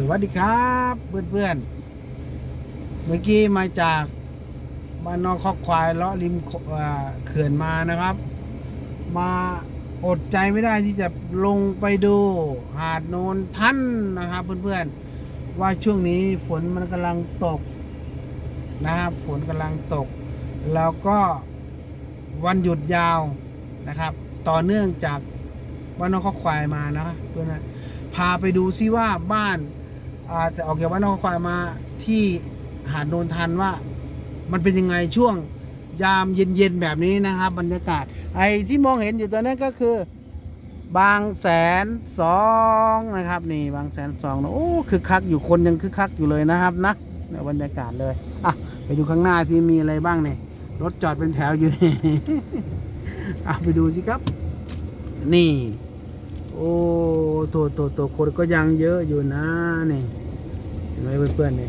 สวัสดีครับเพื่อนๆเมื่อกี้มาจากบ้านนอกคอกควายเลาะริมเขื่อนมานะครับ มาอดใจไม่ได้ที่จะลงไปดูหาดโนนท่านนะครับเพื่อนๆว่าช่วงนี้ฝนมันกำลังตกนะครับฝนกำลังตก แล้วก็วันหยุดยาวนะครับ ต่อเนื่องจากบ้านนอกคอกควายมานะเพื่อนพาไปดูซิว่าบ้าน จะออกจากบ้านนอกควายมาที่หาดโนนทันว่า มันเป็นยังไงช่วงยามเย็นๆแบบนี้นะครับ บรรยากาศ ไอ้ที่มองเห็นอยู่ตอนนั้นก็คือบางแสนสองนะครับ นี่บางแสนสองนะโอ้คือคักอยู่คนยังคือคักอยู่เลยนะครับนะเนี่ยบรรยากาศเลยอะไปดูข้างหน้าที่มีอะไรบ้างเนี่ยรถจอดเป็นแถวอยู่นี่อะไปดูสิครับ นี่ โอ้ตัวตัวตัวคนก็ยังเยอะอยู่นะนี่เห็นไหมเพื่อนๆนี่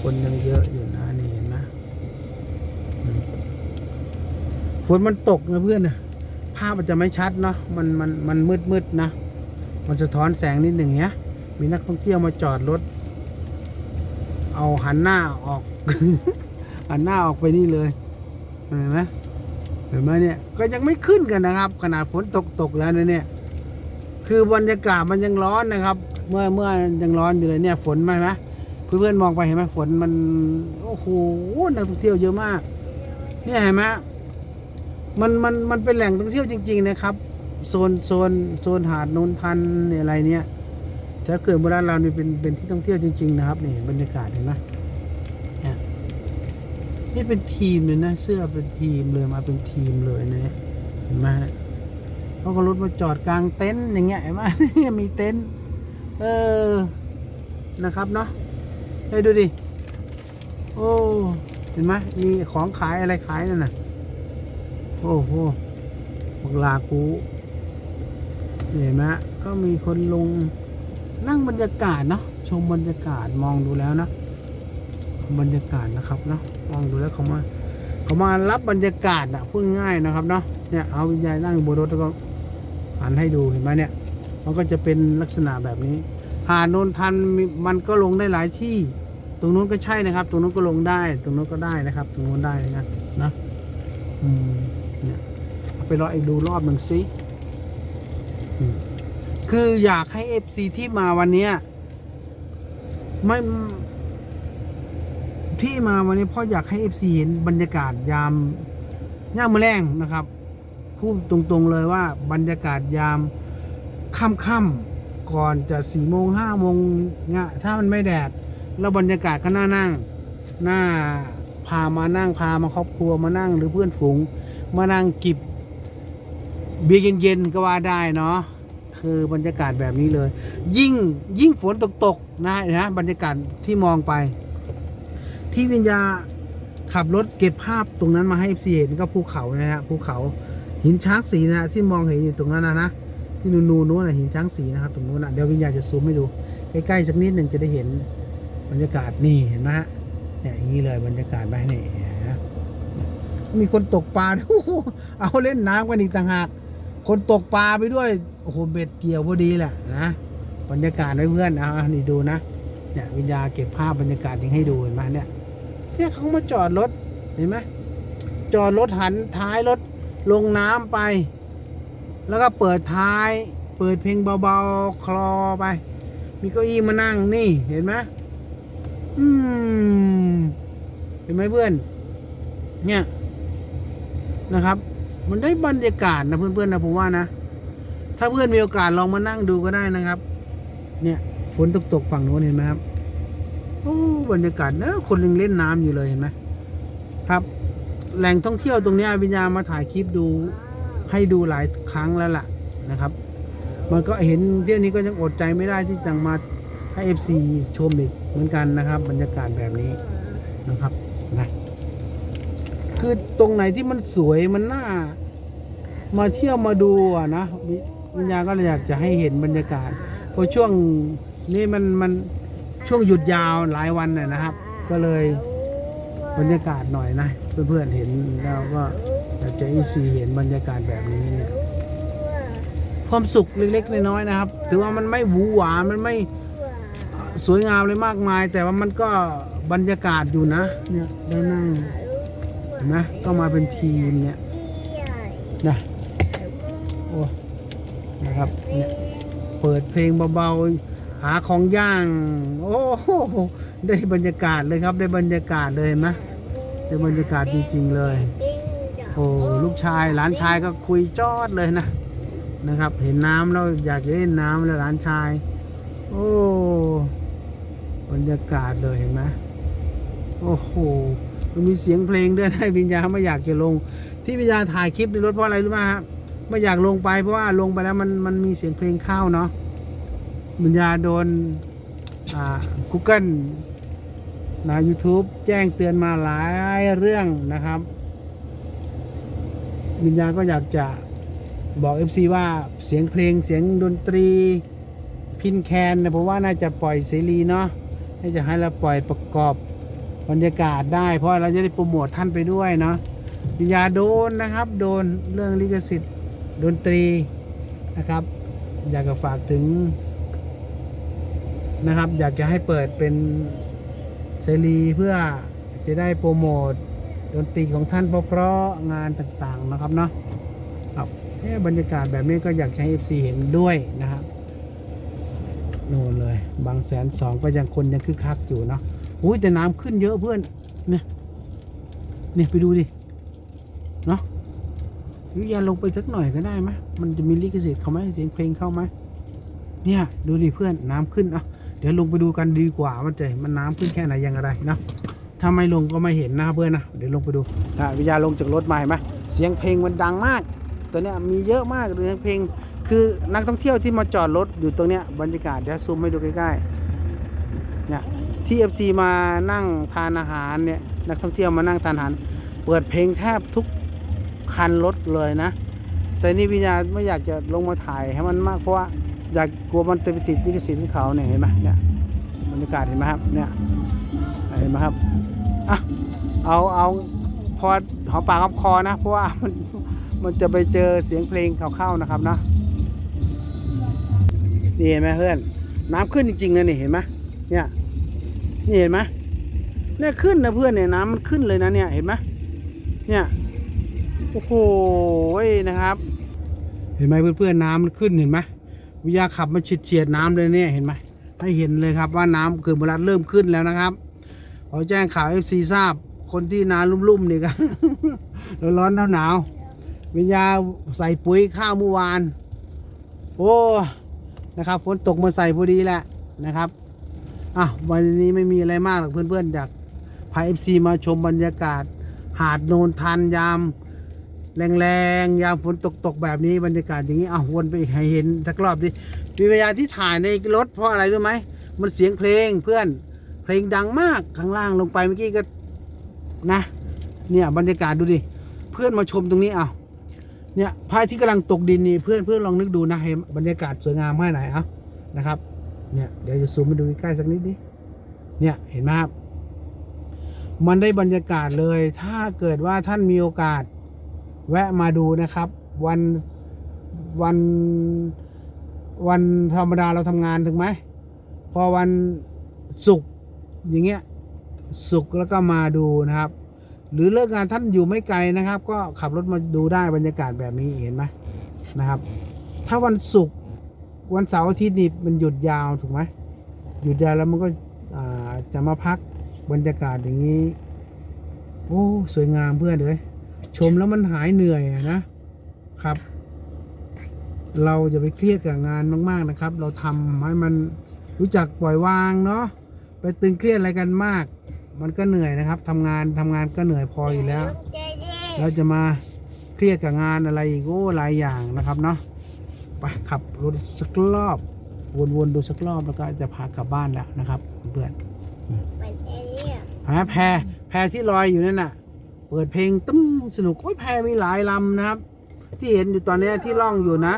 คนยังเยอะอยู่นะนี่เห็นไหมฝนมันตกนะเพื่อนนะภาพมันจะไม่ชัดเนาะมันมันมันมืดมืดนะ มันสะท้อนแสงนิดหนึ่งเนี้ย มีนักท่องเที่ยวมาจอดรถ เอาหันหน้าออก หันหน้าออกไปนี่เลยเห็นไหม เห็นไหมเนี่ยก็ยังไม่ขึ้นกันนะครับ ขนาดฝนตกตกแล้วนะเนี่ย คือบรรยากาศมันยังร้อนนะครับ เมื่อเมื่อยังร้อนอยู่เลยเนี่ยฝนมาไหมเพื่อนๆมองไปเห็นไหมฝนมันโอ้โหนักท่องเที่ยวเยอะมาก เนี่ยเห็นไหมมันมันมันเป็นแหล่งท่องเที่ยวจริง ๆ นะครับโซนโซนโซนหาดโนนทันอะไรเนี่ยถ้าเกิดโบราณเรานี่เป็นเป็นที่ท่องเที่ยวจริง ๆ นะครับนี่บรรยากาศเห็นไหม นี่เป็นทีมเลยนะเสื้อเป็นทีมเลยมาเป็นทีมเลยนะเนี่ยเห็นไหมเขาก็รถมาจอดกลางเต็นท์อย่างเงี้ยเห็นไหมเนี่ยมีเต็นท์เออนะครับเนาะให้ดูดิโอ้เห็นไหมมีของขายอะไรขายนั่นน่ะโอ้โหบักลากูเห็นไหมก็มีคนลงนั่งบรรยากาศเนาะชมบรรยากาศมองดูแล้วนะ บรรยากาศนะครับเนาะมองดูแล้วเขามาเขามารับบรรยากาศอะพูดง่ายนะครับเนาะเนี่ยเอาวิญญาณนั่งบนรถแล้วก็หันให้ดูเห็นไหมเนี่ยมันก็จะเป็นลักษณะแบบนี้หาดโนนทันมันก็ลงได้หลายที่ ตรงนู้นก็ใช่นะครับ ตรงนู้นก็ลงได้ ตรงนู้นก็ได้นะครับ ตรงนู้นได้นะนะอืมเนี่ยไปรออีกดูรอบหนึ่งสิคืออยากให้เอฟซีที่มาวันเนี้ยไม่ ที่มาวันนี้พ่ออยากให้ FC เห็นบรรยากาศยามยามมอแรงนะครับ พูดตรงๆเลยว่าบรรยากาศยามค่ำๆก่อนจะสี่โมงห้าโมงเนี่ยถ้ามันไม่แดด แล้วบรรยากาศก็น่านั่งน่าพามานั่งพามาครอบครัวมานั่งหรือเพื่อนฝูง มานั่งกิบเบียร์เย็นๆก็ว่าได้เนาะคือบรรยากาศแบบนี้เลย ยิ่งยิ่งฝนตกๆนะนะบรรยากาศที่มองไป ที่วิญญาขับรถเก็บภาพตรงนั้นมาให้เอฟซีเห็นก็ภูเขานะฮะภูเขาหินช้างสีนะฮะที่มองเห็นอยู่ตรงนั้นนะนะที่นูนูนู้นนะหินช้างสีนะครับตรงนู้นนะเดี๋ยววิญญาจะซูมให้ดูใกล้ๆสักนิดหนึ่งจะได้เห็นบรรยากาศนี่เห็นไหมฮะเนี่ยอย่างนี้เลยบรรยากาศไปนี่นะมีคนตกปลาด้วยเอาเล่นน้ำกันอีกต่างหากคนตกปลาไปด้วยโอ้โหเบ็ดเกี่ยวพอดีแหละนะบรรยากาศไว้เพื่อนเอาอะนี่ดูนะเนี่ยวิญญาเก็บภาพบรรยากาศยังให้ดูเห็นไหมเนี่ย เนี่ยเขามาจอดรถเห็นไหมจอดรถหันท้ายรถลงน้ำไป แล้วก็เปิดท้าย เปิดเพลงเบาๆ คลอไป มีเก้าอี้มานั่งนี่เห็นไหมอืมเห็นไหมเพื่อน เนี่ยนะครับ มันได้บรรยากาศนะเพื่อนๆนะผมว่านะ ถ้าเพื่อนมีโอกาสลองมานั่งดูก็ได้นะครับ เนี่ยฝนตกตกๆฝั่งโน้นเห็นไหมครับ โอ้บรรยากาศเนอะคนยังเล่นน้ำอยู่เลยเห็นไหมครับ แหล่งท่องเที่ยวตรงนี้วิญญามาถ่ายคลิปดูให้ดูหลายครั้งแล้วล่ะนะครับ มันก็เห็นเที่ยวนี้ก็ยังอดใจไม่ได้ที่จะมาให้เอฟซีชมอีกเหมือนกันนะครับ บรรยากาศแบบนี้นะครับนะคือตรงไหนที่มันสวยมันน่า มาเที่ยวมาดูอะนะวิญญาก็อยากจะให้เห็นบรรยากาศเพราะช่วงนี้มันมัน ช่วงหยุดยาวหลายวันน่ะนะครับ ก็เลยบรรยากาศหน่อยนะเพื่อนๆเห็นแล้วก็อยากจะอีซีเห็นบรรยากาศแบบนี้เนี่ยความสุขเล็กๆน้อยๆนะครับ ถือว่ามันไม่หวือหวามันไม่สวยงามเลยมากมาย แต่ว่ามันก็บรรยากาศอยู่นะเนี่ยด้านั่งเห็นไหมก็มาเป็นทีมเนี่ยนะโอ้นะครับเนี่ยเปิดเพลงเบาๆ หาของย่าง โอ้โหได้บรรยากาศเลยครับ ได้บรรยากาศเลยนไหมได้บรรยากาศจริง ๆ เลยโอ้ลูกชายหลานชายก็คุยจอดเลยนะนะครับ เห็นน้ำแล้วอยากจะเล่นน้ำแล้วหลานชาย โอ้บรรยากาศเลยเห็นไหมโอ้โหมันมีเสียงเพลงด้วยนะวิญญาไม่อยากจะลง ที่วิญญาถ่ายคลิปในรถเพราะอะไรรู้ไหมครับไม่อยากลงไปเพราะว่าลงไปแล้วมันมันมีเสียงเพลงเข้าเนาะ วิญญาโดนอ่า Google นะ YouTube แจ้งเตือนมาหลายเรื่องนะครับวิญญาก็อยากจะบอก FC ว่าเสียงเพลงเสียงดนตรีพินแคนเนะผมว่าน่าจะปล่อยเสรีเนาะน่าจะให้เราปล่อยประกอบบรรยากาศได้ เพราะเราจะได้โปรโมทท่านไปด้วยเนาะวิญญาโดนนะครับ โดนเรื่องลิขสิทธิ์ดนตรีนะครับ อยากจะฝากถึง นะครับ อยากจะให้เปิดเป็นเสรีเพื่อจะได้โปรโมทดนตรีของท่านเพราะๆงานต่างๆนะครับเนาะครับเอ๊ะบรรยากาศแบบนี้ก็อยากให้ FC เห็นด้วยนะครับโน่นเลย บางแสนสองก็ยังคนยังคึกคักอยู่เนาะอุ้ยแต่น้ำขึ้นเยอะเพื่อนเนี่ยเนี่ยไปดูดิเนาะยุยาลงไปสักหน่อยก็ได้ไหมมันจะมีลิขสิทธิ์เขาไหมเสียงเพลงเข้าไหมเนี่ยดูดิเพื่อนน้ำขึ้นอะ เดี๋ยวลงไปดูกันดีกว่ามันจะมันน้ำขึ้นแค่ไหนยังอะไรนะถ้าไม่ลงก็ไม่เห็นนะเพื่อนนะเดี๋ยวลงไปดูอะวิญญาลงจากรถมาเห็นไหมเสียงเพลงมันดังมากตัวเนี้ยมีเยอะมากเสียงเพลง คือนักท่องเที่ยวที่มาจอดรถอยู่ตรงเนี้ยบรรยากาศเดี๋ยวซูมให้ดูใกล้ๆเนี่ยที่ FC มานั่งทานอาหารเนี่ยนักท่องเที่ยวมานั่งทานอาหาร เปิดเพลงแทบทุกคันรถเลยนะ แต่นี่วิญญาไม่อยากจะลงมาถ่ายให้มันมากเพราะว่า อยากกลัวมันจะไปติดลิขสิทธิ์ของเขาเนี่ยเห็นไหมเนี่ยบรรยากาศเห็นไหมครับเนี่ยเห็นไหมครับอะเอาเอาพอหอมปากหอมคอนะ เพราะว่ามันมันจะไปเจอเสียงเพลงเข้าๆนะครับนะนี่เห็นไหมเพื่อน น้ำขึ้นจริงๆนะนี่เห็นไหมเนี่ยนี่เห็นไหมเนี่ยขึ้นนะเพื่อนเนี่ยน้ำมันขึ้นเลยนะเนี่ยเห็นไหมเนี่ยโอ้โหนะครับ เห็นไหมเพื่อนๆน้ำมันขึ้นเห็นไหม วิยาขับมาเฉียดๆน้ำเลยเนี่ยเห็นไหมให้เห็นเลยครับว่าน้ำเกิดบรัดเริ่มขึ้นแล้วนะครับ ขอแจ้งข่าว FC ทราบ คนที่นาลุ่มๆนี่กันร้อนๆหนาวๆวิญญาใส่ปุ๋ยข้าวเมื่อวาน โอ้นะครับฝนตกมาใส่พอดีแหละนะครับอะวันนี้ไม่มีอะไรมากหรอกเพื่อนๆอยากพา FC มาชมบรรยากาศ หาดโนนทันยาม แรงๆ ยามฝนตกๆ แบบนี้บรรยากาศอย่างนี้อะวนไปอีกให้เห็นสักรอบดิมีพยานที่ถ่ายในรถเพราะอะไรรู้ไหม มันเสียงเพลงเพื่อนเพลงดังมากข้างล่างลงไปเมื่อกี้ก็นะเนี่ยบรรยากาศดูดิ เพื่อนมาชมตรงนี้เอาเนี่ยพระอาที่กำลังตกดินนี่เพื่อนเพื่อนลองนึกดูนะเห็นบรรยากาศสวยงามแค่ไหนเอานะครับเนี่ยเดี๋ยวจะซูมมาดูใกล้สักนิดดิเนี่ยเห็นไหมครับมันได้บรรยากาศเลย ถ้าเกิดว่าท่านมีโอกาส แวะมาดูนะครับ วันวันวันธรรมดาเราทำงานถึงไหมพอวันศุกร์อย่างเงี้ยศุกร์แล้วก็มาดูนะครับ หรือเลิกงานท่านอยู่ไม่ไกลนะครับ ก็ขับรถมาดูได้บรรยากาศแบบนี้เห็นไหมนะครับ ถ้าวันศุกร์วันเสาร์อาทิตย์นี่มันหยุดยาวถูกไหมหยุดยาวแล้วมันก็จะมาพักบรรยากาศอย่างนี้ โอ้ สวยงามเพื่อนเลย ชมแล้วมันหายเหนื่อยอะนะครับ เราจะไปเครียดกับงานมาก ๆนะครับ เราทำให้มันรู้จักปล่อยวางเนาะไปตึงเครียดอะไรกันมาก มันก็เหนื่อยนะครับทำงานทำงานก็เหนื่อยพออยู่แล้ว เราจะมาเครียดกับงานอะไรอีกโอ้หลายอย่างนะครับเนาะไปขับรถสักรอบ วนๆดูสักรอบแล้วก็จะพากลับบ้านแล้วนะครับเพื่อนหาแพแพที่ลอยอยู่นั่นน่ะ เปิดเพลงตึ้มสนุกโอ้ยแพมีหลายลำนะครับ ที่เห็นอยู่ตอนนี้ที่ล่องอยู่นะ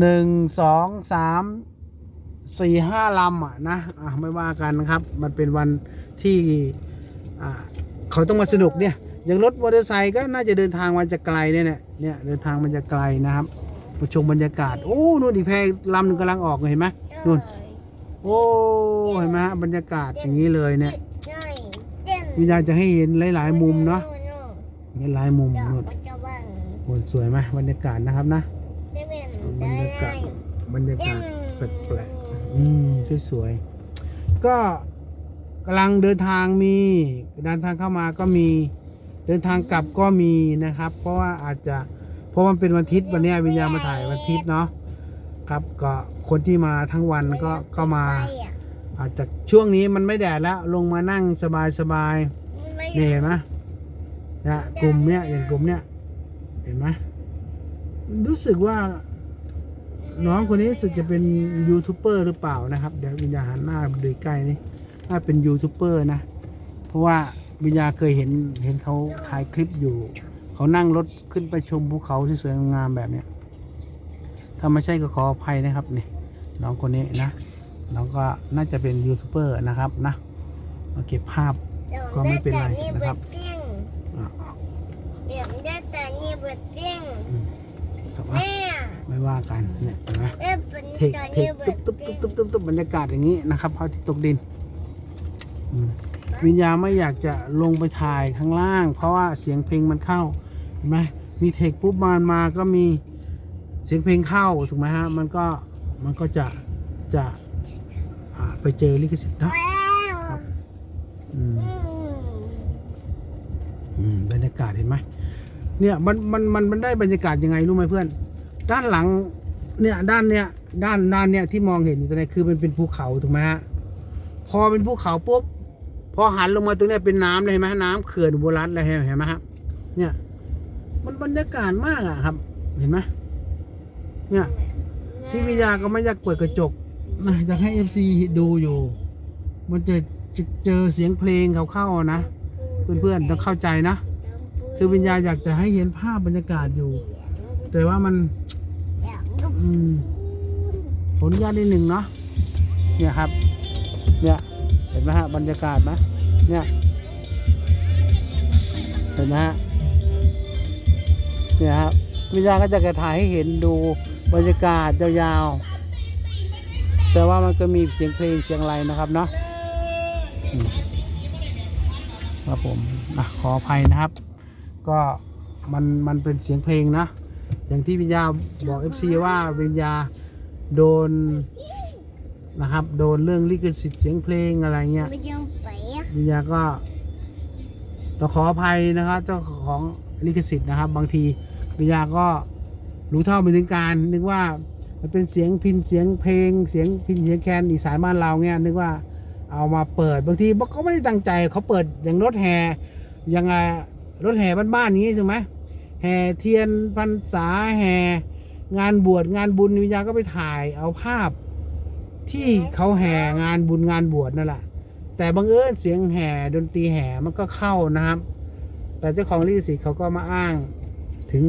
หนึ่งสองสามสี่ห้าลำอะนะอะไม่ว่ากันนะครับ มันเป็นวันที่อ่าเขาต้องมาสนุกเนี่ยอย่างรถมอเตอร์ไซค์ก็น่าจะเดินทางมันจะไกลเนี่ยเนี่ยเดินทางมันจะไกลนะครับประชมบรรยากาศ โอ้นู่นอีกแพลำหนึ่งกำลังออกเลยเห็นไหมนู่นโอ้เห็นไหมฮะบรรยากาศอย่างนี้เลยเนี่ย วิญญาณจะให้เห็นหลาย ๆ มุมเนาะเห็นหลายมุมเดี๋ยวนู่นมันจะว่างโอ้สวยไหมบรรยากาศนะครับนะได้เป็นบรได้รยากาศบรรยากาศแปเจ็ลกๆอืมสวยๆก็กำลังเดินทางมีเดินทางเข้ามาก็มีเดินทางกลับก็มีนะครับ เพราะว่าอาจจะเพราะมันเป็นวันอาทิตย์วันเนี้ยวิญญาณมาถ่ายวันอาทิตย์เนาะครับก็คนที่มาทั้งวันก็ก็มาไป อะอาจจะช่วงนี้มันไม่แดดแล้ว ลงมานั่งสบายสบายมันไม่ๆนี่เห็นไหมเนี่ยกลุ่มเนี้ยอย่างกลุ่มเนี้ยเห็นไหมรู้สึกว่า น้องคนนี้รู้สึกจะเป็นยูทูบเบอร์หรือเปล่านะครับ เดี๋ยววิญญาณหันหน้าดูใกล้นี่ถ้าเป็นยูทูบเบอร์นะ เพราะว่าวิญญาเคยเห็นเห็นเขาถ่ายคลิปอยู่ เขานั่งรถขึ้นไปชมภูเขาที่สวยงามแบบเนี้ยถ้าไม่ใช่ก็ขออภัยนะครับนี่น้องคนนี้นะ น้องก็น่าจะเป็นยูทูบเบอร์นะครับนะมาเก็บภาพดี๋ยวก็ไม่เป็นไรได้แต่นะครับเตี้ยงอะเดี๋ยวได้แต่นี่เบิดเตี้ยงครับอะแม่ไม่ว่ากันเนี่ยเห็นไหมได้เป็นเทคแต่เทนี่คเบิตุ๊ดบตุ๊บเตี้ตุ๊ยบงตุ๊บตุ๊บตุ๊บบรรยากาศอย่างนี้นะครับพระอาทิตย์ตกดินอืมวิญญาณไม่อยากจะลงไปถ่ายข้างล่าง เพราะว่าเสียงเพลงมันเข้าเห็นไหมมีเทคปุ๊บมันมาก็มีเสียงเพลงเข้าถูกไหมฮะมันก็มันก็จะจะอ่า ไปเจอลิขสิทธิ์นะครับอืมอืมบรรยากาศเห็นไหมเนี่ยมันมันมันมันได้บรรยากาศยังไงรู้ไหมเพื่อน ด้านหลังเนี่ยด้านเนี่ยด้านด้านเนี่ยที่มองเห็นอยู่ตรงนี้คือมันเป็นภูเขาถูกไหมฮะพอเป็นภูเขาปุ๊บพอหันลงมาตรงนี้เป็นน้ำเลยเห็นไหมน้ำเขื่อนอุบลรัตน์เลยเห็นเห็นไหมครับเนี่ย มันบรรยากาศมากอะครับ เห็นไหมเนี่ย ที่วิทยาก็ไม่อยากเปิดกระจก นะอยากให้เอฟซีดูอยู่ มันจะจะเจอเสียงเพลงเขาเข้านะ เพื่อนๆต้องเข้าใจนะ คือวิญญาณอยากจะให้เห็นภาพบรรยากาศอยู่ แต่ว่ามันอืมขออนุญาตนิดหนึ่งเนาะเนี่ยครับ เนี่ยเห็นไหมฮะบรรยากาศไหมเนี่ยเห็นไหมฮะเนี่ยครับวิญญาณก็จะกระถ่ายให้เห็นดูบรรยากาศยาวๆ แต่ว่ามันก็มีเสียงเพลงเสียงไรนะครับเนาะครับผมอะขออภัยนะครับ ก็มันมันเป็นเสียงเพลงนะ อย่างที่วิญญาบอก FC ว่าวิญญาโดนนะครับ โดนเรื่องลิขสิทธิ์เสียงเพลงอะไรเงี้ยวิญญาก็ต้องขออภัยนะครับเจ้าของลิขสิทธิ์นะครับ บางทีวิญญาก็รู้เท่าไม่ถึงการนึกว่า มันเป็นเสียงพินเสียงเพลง เสียงพินเสียงแคนอีสานบ้านเราเงี้ยนึกว่าเอามาเปิดบางทีเขาไม่ได้ตั้งใจเขาเปิดอย่างรถแห่ยังไงรถแห่บ้านๆอย่างนี้ใช่ไหมแห่เทียนพรรษาแห่งานบวชงานบุญวิญญาณก็ไปถ่ายเอาภาพ ที่เขาแห่งานบุญงานบวชนั่นแหละแต่บังเอิญเสียงแห่ดนตรีแห่มันก็เข้านะครับ แต่เจ้าของลิขสิทธิ์เขาก็มาอ้างถึง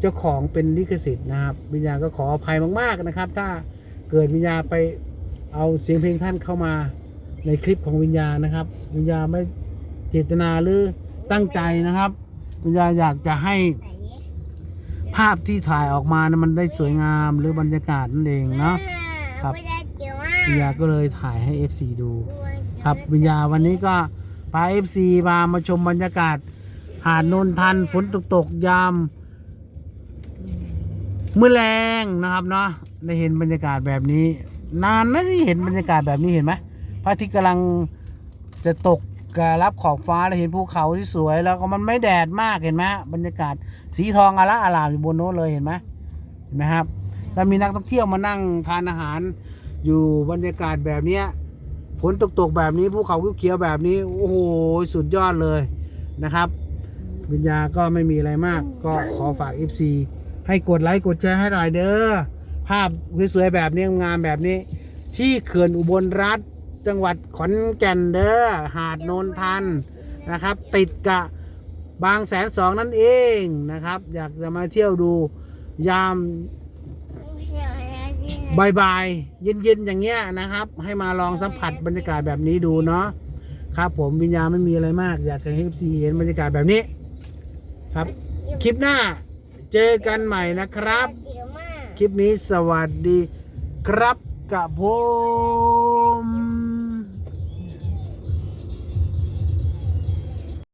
เจ้าของเป็นลิขสิทธิ์นะครับวิญญาณก็ขออภัยมาก ๆนะครับ ถ้าเกิดวิญญาณไปเอาเสียงเพลงท่านเข้ามาในคลิปของวิญญาณนะครับ วิญญาณไม่เจตนาหรือตั้งใจนะครับ วิญญาณอยากจะให้ภาพที่ถ่ายออกมานะมันได้สวยงามหรือบรรยากาศนั่นเองเนาะครับวิญญาก็เลยถ่ายให้ FC ดู ครับวิญญาวันนี้ก็พา FC มามาชมบรรยากาศหาดนนทันฝนตกตกยาม เมื่อแรงนะครับเนาะได้เห็นบรรยากาศแบบนี้ นานนะที่เห็นบรรยากาศแบบนี้เห็นไหมพระอาทิตย์กำลังจะตกกรับขอบฟ้าแล้วเห็นภูเขาที่สวย แล้วก็มันไม่แดดมากเห็นไหมบรรยากาศสีทองอละอาลามอยู่บนโน้นเลยเห็นไหมเห็นไหมครับแล้วมีนักท่องเที่ยวมานั่งทานอาหารอยู่บรรยากาศแบบเนี้ยฝนตกตกๆแบบนี้ภูเขาเขียวๆแบบนี้โอ้โหสุดยอดเลยนะครับวิญญาก็ไม่มีอะไรมาก ก็ขอฝาก FC ให้กดไลค์กดแชร์ให้หน่อยเด้อภาพสวยๆแบบนี้งามแบบนี้ ที่เขื่อนอุบลรัฐจังหวัดขอนแก่นเด้อหาดโนนทันนะครับ ติดกับบางแสนสองนั่นเองนะครับ อยากจะมาเที่ยวดูยามบายบายเย็นๆอย่างเงี้ยนะครับ ให้มาลองสัมผัสบรรยากาศแบบนี้ดูเนาะครับผมวิญญาณไม่มีอะไรมาก อยากให้เอฟซีเห็นบรรยากาศแบบนี้ ครับ คลิปหน้า เจอกันใหม่นะครับ คลิปนี้สวัสดีครับกับผม